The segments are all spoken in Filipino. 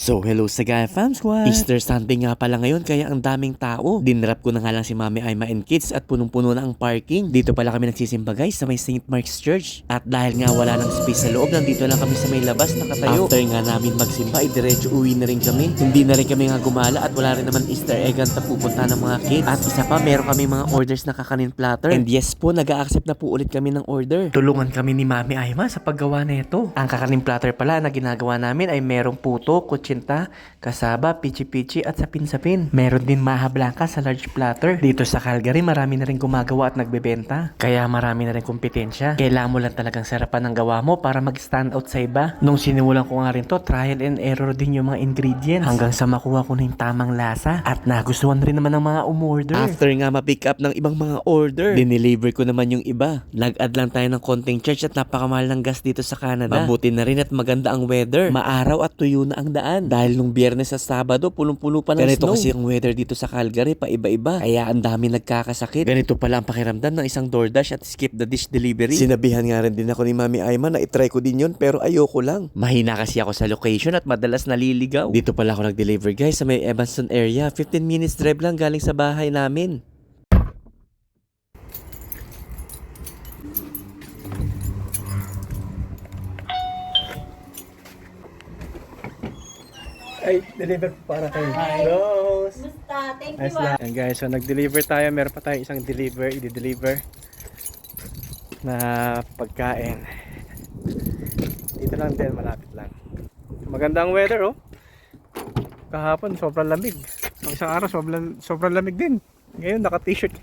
So hello sa Gaya Fam Squad! Easter Sunday nga pala ngayon kaya ang daming tao. Dinrap ko na nga lang si Mami Aima and Kids at punong-puno na ang parking. Dito pala kami nagsisimba guys sa may St. Mark's Church. At dahil nga wala nang space sa loob, nandito lang kami sa may labas nakatayo. After nga namin magsimba, diretso uwi na rin kami. Hindi na rin kami nga gumala at wala rin naman Easter egg ang pupunta ng mga kids. At isa pa, meron kami mga orders na kakanin platter. And yes po, nag-a-accept na po ulit kami ng order. Tulungan kami ni Mami Aima sa paggawa nito. Ang kakanin platter pala na ginagawa namin ay merong puto, kutsinta, kasaba, pichi-pichi at sapin-sapin. Meron din maha blanca sa large platter. Dito sa Calgary, marami na rin gumagawa at nagbebenta. Kaya marami na rin kompetensya. Kailangan mo lang talagang sarapan ng gawa mo para mag-stand out sa iba. Nung sinimulan ko nga rin to, trial and error din yung mga ingredients. Hanggang sa makuha ko na yung tamang lasa. At nagustuhan rin naman ng mga umorder. After nga ma-pick up ng ibang mga order, dineliver ko naman yung iba. Nag-add lang tayo ng konting church at napakamahal ng gas dito sa Canada. Mabuti na rin at maganda ang weather. Maaraw at tuyo na ang daan. Dahil nung biyernes sa Sabado, punong-puno pa ng Ganito snow. kasi ang weather dito sa Calgary, paiba-iba. Kaya ang dami nagkakasakit. Ganito pala ang pakiramdam ng isang DoorDash at skip the dish delivery. Sinabihan nga rin din ako ni Mami Aima na itry ko din yun pero ayoko lang. Mahina kasi ako sa location at madalas naliligaw. Dito pala ako nag-deliver guys sa may Evanston area. 15 minutes drive lang galing sa bahay namin. Ay, deliver po para kay Rose. Basta, thank Nice you. ah. lang. Ayan guys, so nag-deliver tayo. Meron pa tayong isang deliver, i-deliver na pagkain. Dito lang din, malapit lang. Maganda ang weather, oh. Kahapon, sobrang lamig. Ang isang araw, sobrang, sobrang lamig din. Ngayon, naka-t-shirt.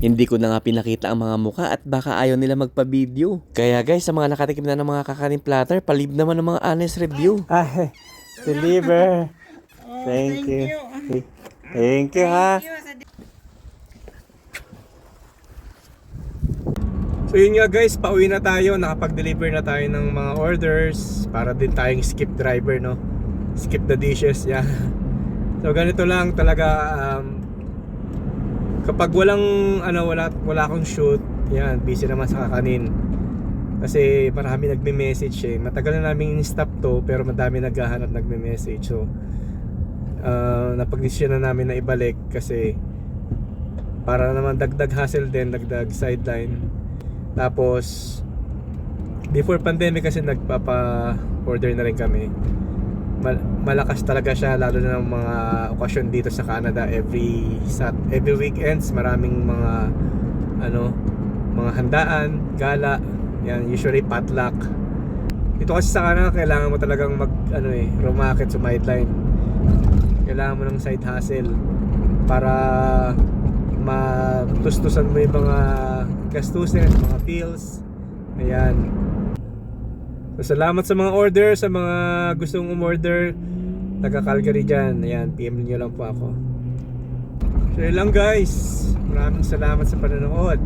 Hindi ko na nga pinakita ang mga muka at baka ayaw nila magpa-video. Kaya guys, sa mga nakatikim na ng mga kakanin platter, palib naman ng mga honest review. Ay, deliver. Thank you. Thank you, ha. So yun nga guys, pauwi na tayo. Nakapag-deliver na tayo ng mga orders para din tayong skip driver, no? Skip the dishes, yeah. So ganito lang talaga um, kapag walang ano wala wala akong shoot, yan, busy naman sa kakanin. Kasi marami nagme-message eh. Matagal na namin in-stop to pero madami naghahanap nagme-message. So uh, napag-desisyon na namin na ibalik kasi para naman dagdag hassle din, dagdag sideline. Tapos before pandemic kasi nagpapa-order na rin kami. Mal- malakas talaga siya lalo na ng mga okasyon dito sa Canada every sat every weekends maraming mga ano mga handaan, gala, yan usually potluck. Dito kasi sa Canada kailangan mo talagang mag ano eh, rumakit sa sideline. Kailangan mo ng side hustle para matustusan mo yung mga gastusin, mga bills. Ayan. Salamat sa mga order, sa mga gustong umorder. Taga Calgary dyan. Ayan, PM nyo lang po ako. So yun lang guys. Maraming salamat sa panonood.